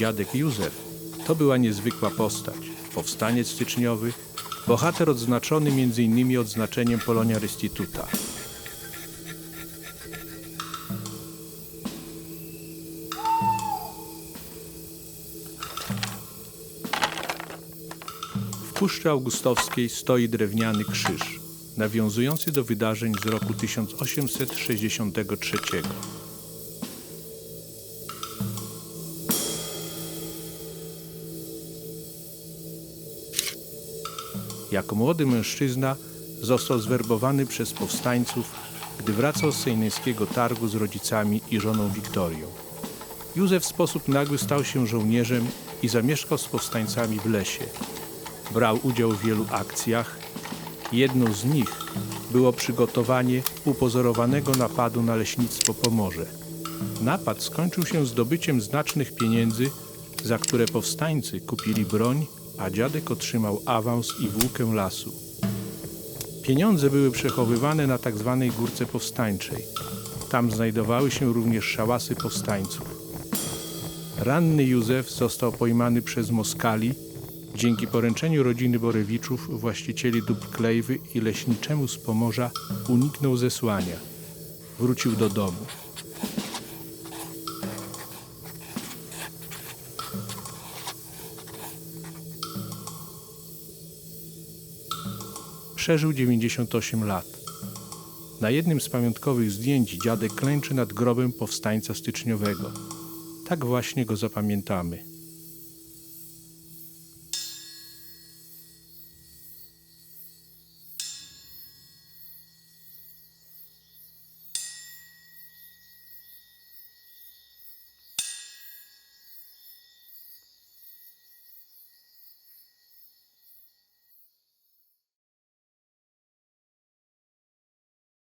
Dziadek Józef to była niezwykła postać. Powstaniec styczniowy, bohater odznaczony m.in. odznaczeniem Polonia Restituta. W Puszczy Augustowskiej stoi drewniany krzyż, nawiązujący do wydarzeń z roku 1863. Jako młody mężczyzna został zwerbowany przez powstańców, gdy wracał z sejneńskiego targu z rodzicami i żoną Wiktorią. Józef w sposób nagły stał się żołnierzem i zamieszkał z powstańcami w lesie. Brał udział w wielu akcjach. Jedną z nich było przygotowanie upozorowanego napadu na leśnictwo Pomorze. Napad skończył się zdobyciem znacznych pieniędzy, za które powstańcy kupili broń, a dziadek otrzymał awans i włókę lasu. Pieniądze były przechowywane na tak zwanej górce powstańczej. Tam znajdowały się również szałasy powstańców. Ranny Józef został pojmany przez Moskali. Dzięki poręczeniu rodziny Borewiczów, właścicieli dóbr Klejwy i leśniczemu z Pomorza, uniknął zesłania. Wrócił do domu. Przeżył 98 lat. Na jednym z pamiątkowych zdjęć dziadek klęczy nad grobem powstańca styczniowego. Tak właśnie go zapamiętamy.